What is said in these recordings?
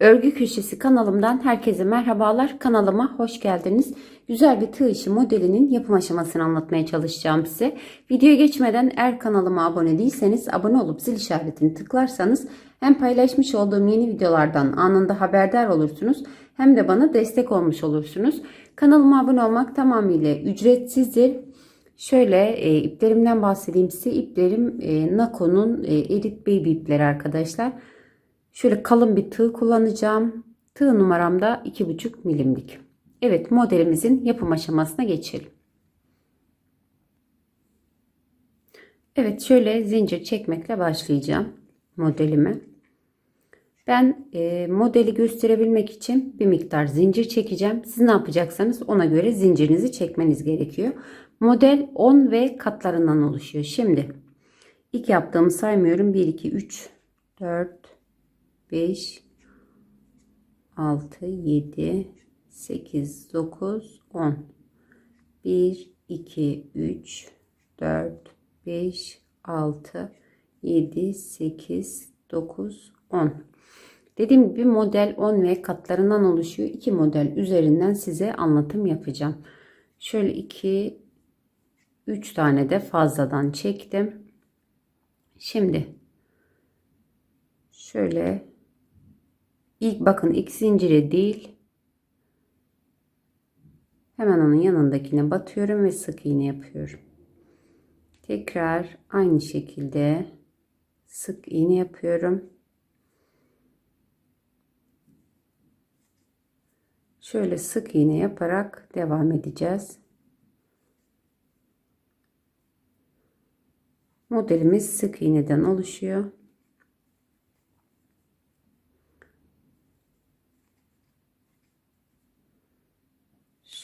Örgü Köşesi kanalımdan herkese merhabalar. Kanalıma hoş geldiniz. Güzel bir tığ işi modelinin yapım aşamasını anlatmaya çalışacağım size. Videoya geçmeden eğer kanalıma abone değilseniz abone olup zil işaretini tıklarsanız hem paylaşmış olduğum yeni videolardan anında haberdar olursunuz hem de bana destek olmuş olursunuz. Kanalıma abone olmak tamamıyla ücretsizdir. Şöyle e, iplerimden bahsedeyim size. İplerim e, Nako'nun e, Elite Baby ipleri arkadaşlar. Şöyle kalın bir tığ kullanacağım. Tığ numaram da 2,5 milimlik. Evet modelimizin yapım aşamasına geçelim. Evet şöyle zincir çekmekle başlayacağım modelimi. Ben e, modeli gösterebilmek için bir miktar zincir çekeceğim. Siz ne yapacaksanız ona göre zincirinizi çekmeniz gerekiyor. Model 10 ve katlarından oluşuyor. Şimdi ilk yaptığımı saymıyorum. 1, 2, 3, 4, 5, 6, 7, 8, 9, 10. 1, 2, 3, 4, 5, 6, 7, 8, 9, 10. Dediğim gibi model 10 ve katlarından oluşuyor. İki model üzerinden size anlatım yapacağım. Şöyle 2 3 tane de fazladan çektim. Şimdi şöyle ilk bakın ilk zincire değil hemen onun yanındakine batıyorum ve sık iğne yapıyorum. Tekrar aynı şekilde sık iğne yapıyorum. Şöyle sık iğne yaparak devam edeceğiz. Modelimiz sık iğneden oluşuyor.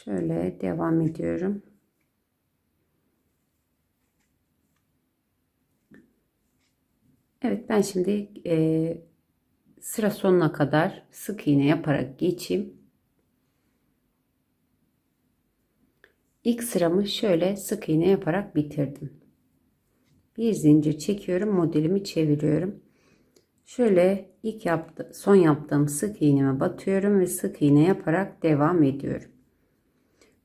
Şöyle devam ediyorum. Evet ben şimdi e, sıra sonuna kadar sık iğne yaparak geçeyim. İlk sıramı şöyle sık iğne yaparak bitirdim. Bir zincir çekiyorum, modelimi çeviriyorum. Şöyle ilk yaptı, son yaptığım sık iğneme batıyorum ve sık iğne yaparak devam ediyorum.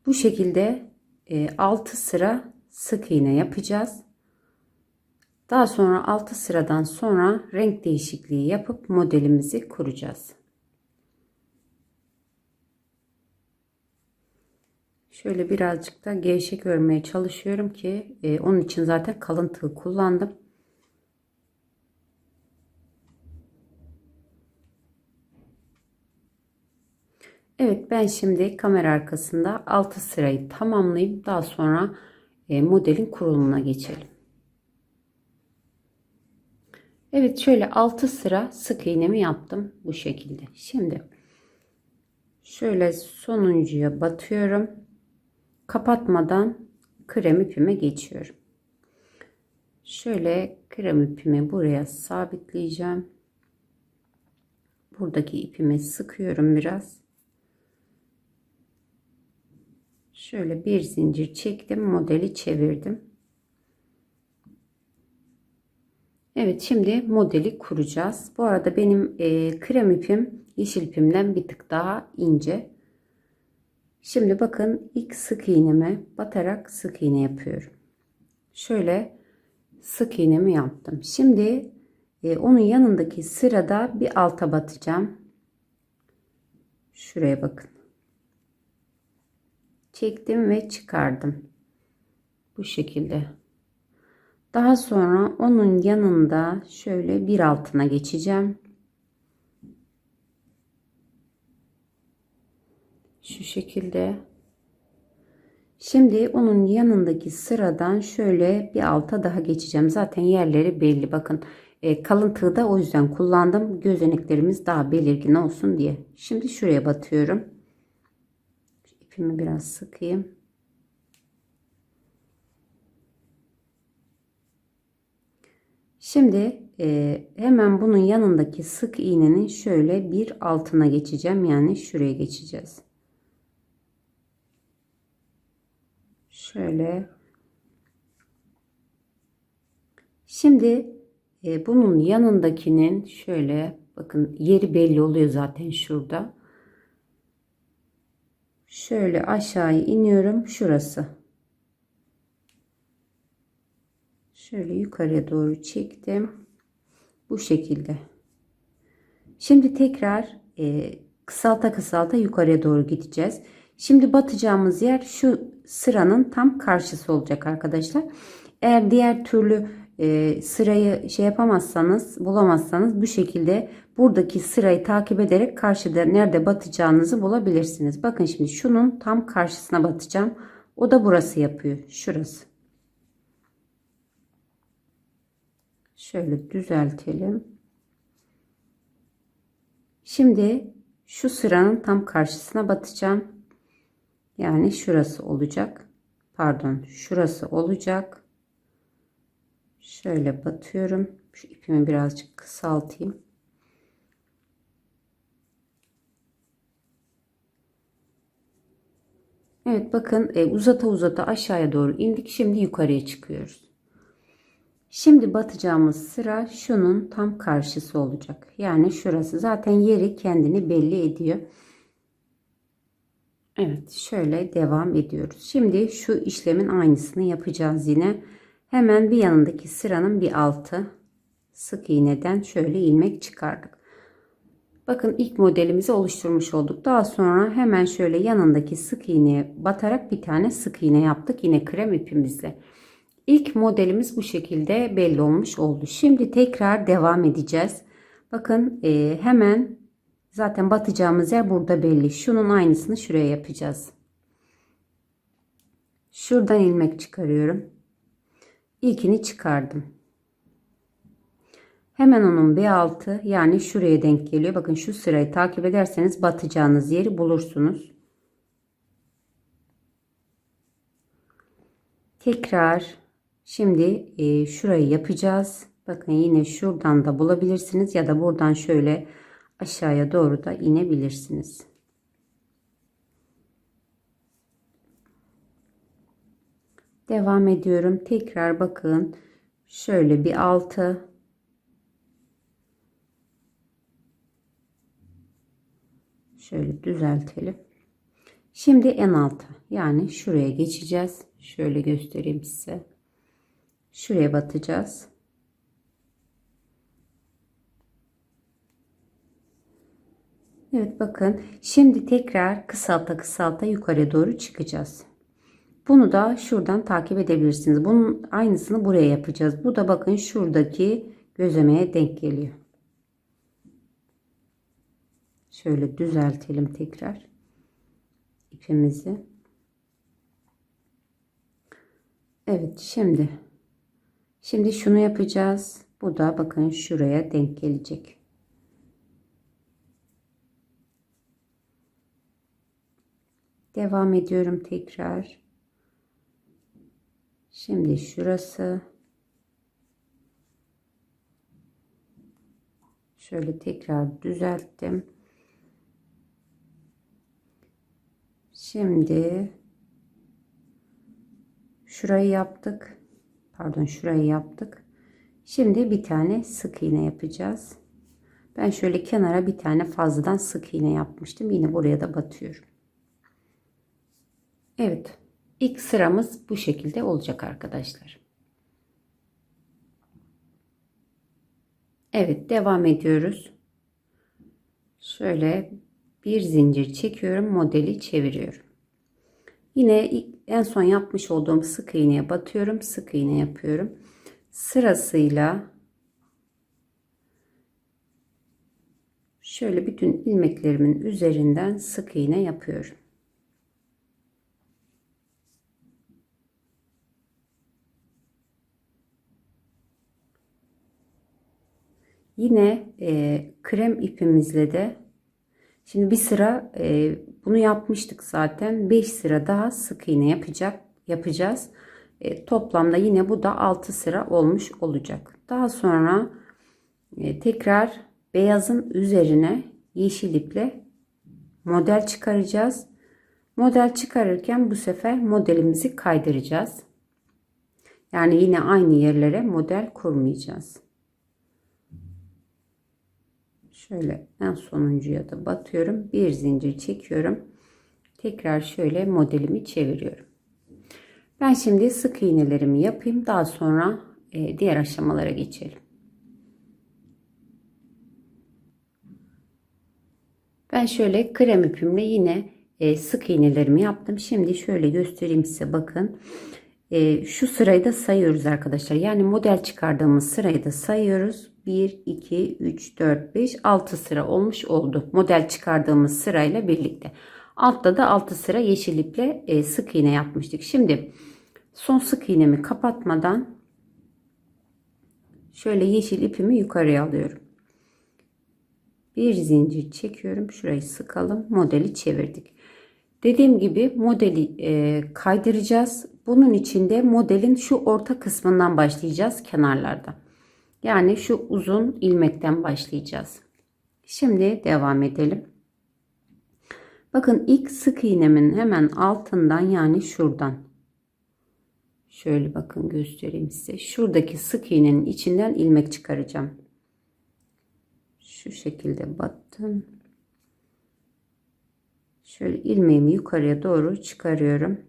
Bu şekilde e, 6 sıra sık iğne yapacağız. Daha sonra 6 sıradan sonra renk değişikliği yapıp modelimizi kuracağız. Şöyle birazcık da gevşek örmeye çalışıyorum ki e, onun için zaten kalın tığ kullandım. Evet ben şimdi kamera arkasında 6 sırayı tamamlayayım. Daha sonra e, modelin kurulumuna geçelim. Evet şöyle 6 sıra sık iğnemi yaptım bu şekilde. Şimdi şöyle sonuncuya batıyorum kapatmadan krem ipime geçiyorum. Şöyle krem ipimi buraya sabitleyeceğim. Buradaki ipimi sıkıyorum biraz. Şöyle bir zincir çektim, modeli çevirdim. Evet, şimdi modeli kuracağız. Bu arada benim e, krem ipim yeşil ipimden bir tık daha ince. Şimdi bakın ilk sık iğneme batarak sık iğne yapıyorum. Şöyle sık iğnemi yaptım. Şimdi e, onun yanındaki sırada bir alta batacağım. Şuraya bakın. Çektim ve çıkardım. Bu şekilde. Daha sonra onun yanında şöyle bir altına geçeceğim. Şu şekilde. Şimdi onun yanındaki sıradan şöyle bir alta daha geçeceğim. Zaten yerleri belli. Bakın e, kalın tığ da o yüzden kullandım. Gözeneklerimiz daha belirgin olsun diye. Şimdi şuraya batıyorum. İpimi biraz sıkayım. Şimdi e, hemen bunun yanındaki sık iğnenin şöyle bir altına geçeceğim. Yani şuraya geçeceğiz. Şöyle. Şimdi e, bunun yanındakinin şöyle Bakın yeri belli oluyor zaten şurada. Şöyle aşağıya iniyorum. Şurası. Şöyle yukarıya doğru çektim. Bu şekilde. Şimdi tekrar e, kısalta kısalta yukarıya doğru gideceğiz. Şimdi batacağımız yer şu sıranın tam karşısı olacak arkadaşlar. Eğer diğer türlü e, sırayı şey yapamazsanız bulamazsanız bu şekilde buradaki sırayı takip ederek karşıda nerede batacağınızı bulabilirsiniz. Bakın şimdi şunun tam karşısına batacağım. O da burası yapıyor. Şurası. Şöyle düzeltelim. Şimdi şu sıranın tam karşısına batacağım. Yani şurası olacak. Pardon, şurası olacak. Şöyle batıyorum. Şu ipimi birazcık kısaltayım. Evet bakın e, uzata uzata aşağıya doğru indik. Şimdi yukarıya çıkıyoruz. Şimdi batacağımız sıra şunun tam karşısı olacak. Yani şurası zaten yeri kendini belli ediyor. Evet şöyle devam ediyoruz. Şimdi şu işlemin aynısını yapacağız yine. Hemen bir yanındaki sıranın bir altı sık iğneden şöyle ilmek çıkardık. Bakın ilk modelimizi oluşturmuş olduk. Daha sonra hemen şöyle yanındaki sık iğneye batarak bir tane sık iğne yaptık. Yine krem ipimizle. İlk modelimiz bu şekilde belli olmuş oldu. Şimdi tekrar devam edeceğiz. Bakın e, hemen zaten batacağımız yer burada belli. Şunun aynısını şuraya yapacağız. Şuradan ilmek çıkarıyorum. İlkini çıkardım. Hemen onun bir altı yani şuraya denk geliyor. Bakın şu sırayı takip ederseniz batacağınız yeri bulursunuz. Tekrar şimdi e, şurayı yapacağız. Bakın yine şuradan da bulabilirsiniz ya da buradan şöyle aşağıya doğru da inebilirsiniz. Devam ediyorum. Tekrar bakın. Şöyle bir altı Şöyle düzeltelim. Şimdi en alta yani şuraya geçeceğiz. Şöyle göstereyim size. Şuraya batacağız. Evet bakın şimdi tekrar kısalta kısalta yukarı doğru çıkacağız. Bunu da şuradan takip edebilirsiniz. Bunun aynısını buraya yapacağız. Bu da bakın şuradaki gözlemeye denk geliyor. Şöyle düzeltelim tekrar ipimizi. Evet şimdi şimdi şunu yapacağız. Bu da bakın şuraya denk gelecek. Devam ediyorum tekrar. Şimdi şurası. Şöyle tekrar düzelttim. Şimdi şurayı yaptık. Pardon şurayı yaptık. Şimdi bir tane sık iğne yapacağız. Ben şöyle kenara bir tane fazladan sık iğne yapmıştım. Yine buraya da batıyorum. Evet. İlk sıramız bu şekilde olacak arkadaşlar. Evet devam ediyoruz. Şöyle bir zincir çekiyorum modeli çeviriyorum yine en son yapmış olduğum sık iğneye batıyorum sık iğne yapıyorum sırasıyla şöyle bütün ilmeklerimin üzerinden sık iğne yapıyorum Yine e, krem ipimizle de Şimdi bir sıra e, bunu yapmıştık zaten. 5 sıra daha sık iğne yapacak yapacağız. E, toplamda yine bu da 6 sıra olmuş olacak. Daha sonra e, tekrar beyazın üzerine yeşil iple model çıkaracağız. Model çıkarırken bu sefer modelimizi kaydıracağız. Yani yine aynı yerlere model kurmayacağız. Şöyle en sonuncuya da batıyorum. Bir zincir çekiyorum. Tekrar şöyle modelimi çeviriyorum. Ben şimdi sık iğnelerimi yapayım. Daha sonra e, diğer aşamalara geçelim. Ben şöyle krem ipimle yine e, sık iğnelerimi yaptım. Şimdi şöyle göstereyim size bakın. E, şu sırayı da sayıyoruz arkadaşlar. Yani model çıkardığımız sırayı da sayıyoruz. 1, 2, 3, 4, 5, 6 sıra olmuş oldu. Model çıkardığımız sırayla birlikte. Altta da 6 sıra yeşil iple e, sık iğne yapmıştık. Şimdi son sık iğnemi kapatmadan şöyle yeşil ipimi yukarıya alıyorum. Bir zincir çekiyorum. Şurayı sıkalım. Modeli çevirdik. Dediğim gibi modeli e, kaydıracağız. Bunun için de modelin şu orta kısmından başlayacağız kenarlarda. Yani şu uzun ilmekten başlayacağız. Şimdi devam edelim. Bakın ilk sık iğnemin hemen altından yani şuradan. Şöyle bakın göstereyim size. Şuradaki sık iğnenin içinden ilmek çıkaracağım. Şu şekilde battım. Şöyle ilmeğimi yukarıya doğru çıkarıyorum.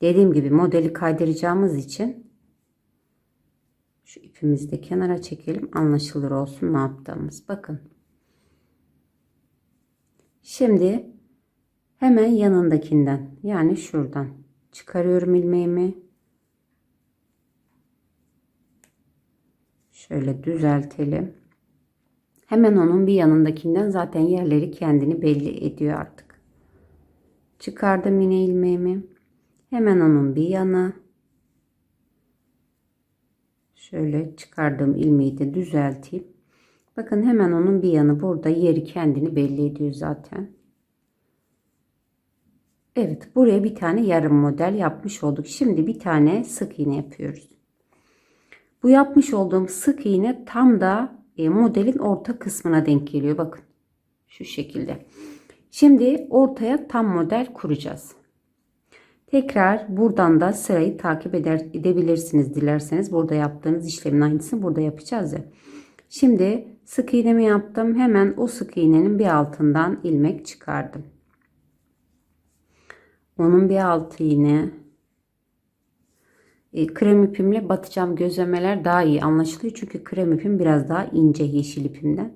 Dediğim gibi modeli kaydıracağımız için şu ipimizi de kenara çekelim. Anlaşılır olsun ne yaptığımız. Bakın. Şimdi hemen yanındakinden yani şuradan çıkarıyorum ilmeğimi. Şöyle düzeltelim. Hemen onun bir yanındakinden zaten yerleri kendini belli ediyor artık. Çıkardım yine ilmeğimi. Hemen onun bir yanı. Şöyle çıkardığım ilmeği de düzelteyim. Bakın hemen onun bir yanı burada yeri kendini belli ediyor zaten. Evet buraya bir tane yarım model yapmış olduk. Şimdi bir tane sık iğne yapıyoruz. Bu yapmış olduğum sık iğne tam da e, modelin orta kısmına denk geliyor. Bakın şu şekilde. Şimdi ortaya tam model kuracağız. Tekrar buradan da sırayı takip eder, edebilirsiniz dilerseniz. Burada yaptığınız işlemin aynısını burada yapacağız ya. Şimdi sık iğnemi yaptım. Hemen o sık iğnenin bir altından ilmek çıkardım. Onun bir altı iğne. E, krem ipimle batacağım gözlemeler daha iyi anlaşılıyor. Çünkü krem ipim biraz daha ince yeşil ipimden.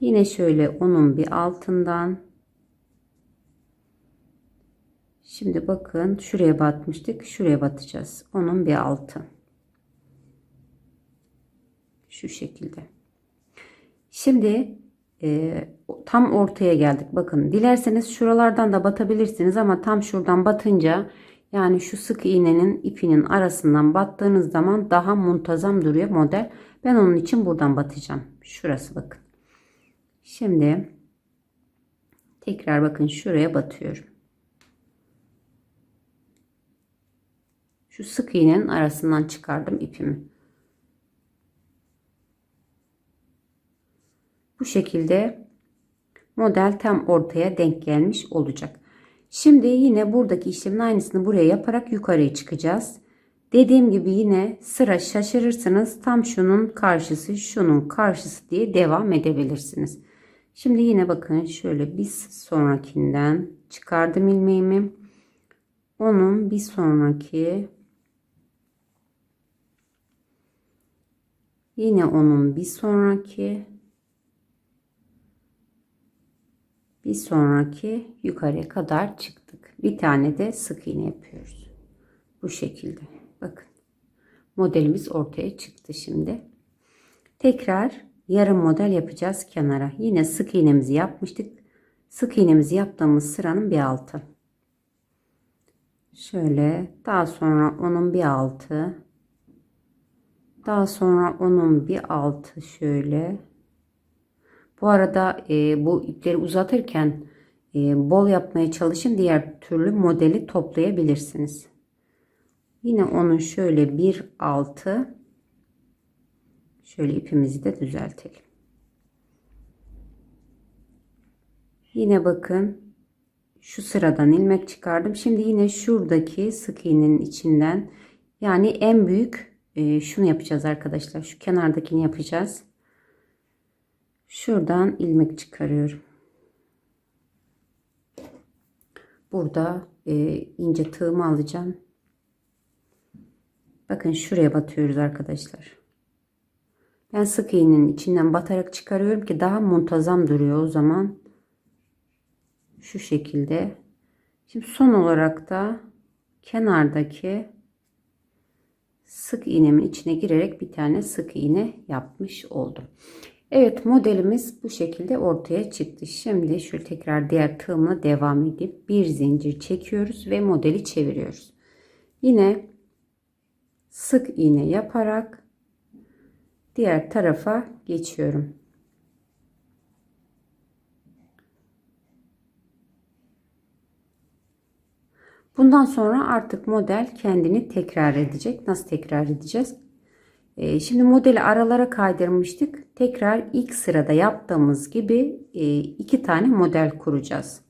Yine şöyle onun bir altından. Şimdi bakın şuraya batmıştık. Şuraya batacağız. Onun bir altı. Şu şekilde. Şimdi e, tam ortaya geldik. Bakın dilerseniz şuralardan da batabilirsiniz ama tam şuradan batınca yani şu sık iğnenin ipinin arasından battığınız zaman daha muntazam duruyor model. Ben onun için buradan batacağım. Şurası bakın. Şimdi tekrar bakın şuraya batıyorum. Şu sık iğnenin arasından çıkardım ipimi. Bu şekilde model tam ortaya denk gelmiş olacak. Şimdi yine buradaki işlemin aynısını buraya yaparak yukarıya çıkacağız. Dediğim gibi yine sıra şaşırırsınız. Tam şunun karşısı, şunun karşısı diye devam edebilirsiniz. Şimdi yine bakın şöyle bir sonrakinden çıkardım ilmeğimi. Onun bir sonraki yine onun bir sonraki bir sonraki yukarıya kadar çıktık. Bir tane de sık iğne yapıyoruz. Bu şekilde. Bakın. Modelimiz ortaya çıktı şimdi. Tekrar yarım model yapacağız kenara. Yine sık iğnemizi yapmıştık. Sık iğnemizi yaptığımız sıranın bir altı. Şöyle daha sonra onun bir altı. Daha sonra onun bir altı şöyle bu arada e, bu ipleri uzatırken e, bol yapmaya çalışın. Diğer türlü modeli toplayabilirsiniz. Yine onun şöyle bir altı şöyle ipimizi de düzeltelim. Yine bakın şu sıradan ilmek çıkardım. Şimdi yine şuradaki sık iğnenin içinden yani en büyük e, şunu yapacağız arkadaşlar. Şu kenardakini yapacağız. Şuradan ilmek çıkarıyorum. Burada e, ince tığımı alacağım. Bakın şuraya batıyoruz arkadaşlar. Ben sık iğnenin içinden batarak çıkarıyorum ki daha muntazam duruyor o zaman. Şu şekilde. Şimdi son olarak da kenardaki sık iğnemin içine girerek bir tane sık iğne yapmış oldum. Evet modelimiz bu şekilde ortaya çıktı. Şimdi şöyle tekrar diğer tığımla devam edip bir zincir çekiyoruz ve modeli çeviriyoruz. Yine sık iğne yaparak diğer tarafa geçiyorum. Bundan sonra artık model kendini tekrar edecek. Nasıl tekrar edeceğiz? Ee, şimdi modeli aralara kaydırmıştık. Tekrar ilk sırada yaptığımız gibi e, iki tane model kuracağız.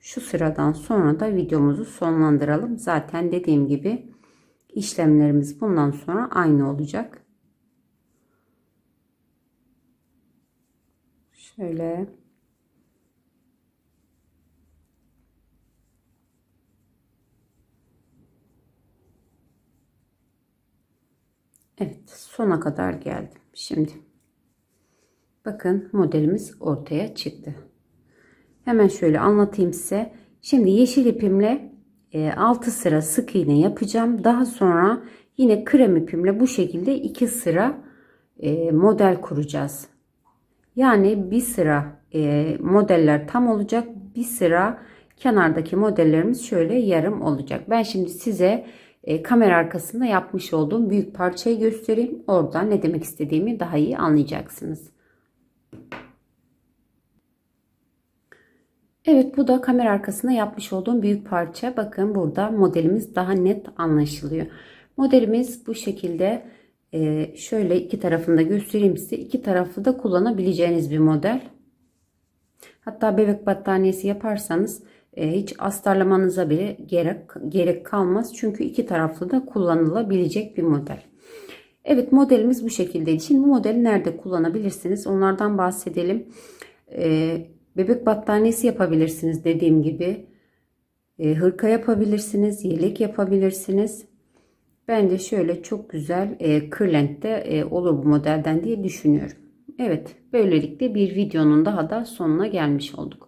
Şu sıradan sonra da videomuzu sonlandıralım. Zaten dediğim gibi işlemlerimiz bundan sonra aynı olacak. Şöyle Evet sona kadar geldim. Şimdi bakın modelimiz ortaya çıktı. Hemen şöyle anlatayım size. Şimdi yeşil ipimle 6 sıra sık iğne yapacağım. Daha sonra yine krem ipimle bu şekilde 2 sıra e, model kuracağız. Yani bir sıra e, modeller tam olacak. Bir sıra kenardaki modellerimiz şöyle yarım olacak. Ben şimdi size e, kamera arkasında yapmış olduğum büyük parçayı göstereyim. Orada ne demek istediğimi daha iyi anlayacaksınız. Evet bu da kamera arkasında yapmış olduğum büyük parça. Bakın burada modelimiz daha net anlaşılıyor. Modelimiz bu şekilde e, şöyle iki tarafında göstereyim size. İki tarafı da kullanabileceğiniz bir model. Hatta bebek battaniyesi yaparsanız hiç astarlamanıza bile gerek, gerek kalmaz. Çünkü iki taraflı da kullanılabilecek bir model. Evet modelimiz bu şekildeydi. Şimdi bu modeli nerede kullanabilirsiniz? Onlardan bahsedelim. Ee, bebek battaniyesi yapabilirsiniz dediğim gibi. Ee, hırka yapabilirsiniz. Yelek yapabilirsiniz. Bence şöyle çok güzel e, kırlentte e, olur bu modelden diye düşünüyorum. Evet böylelikle bir videonun daha da sonuna gelmiş olduk.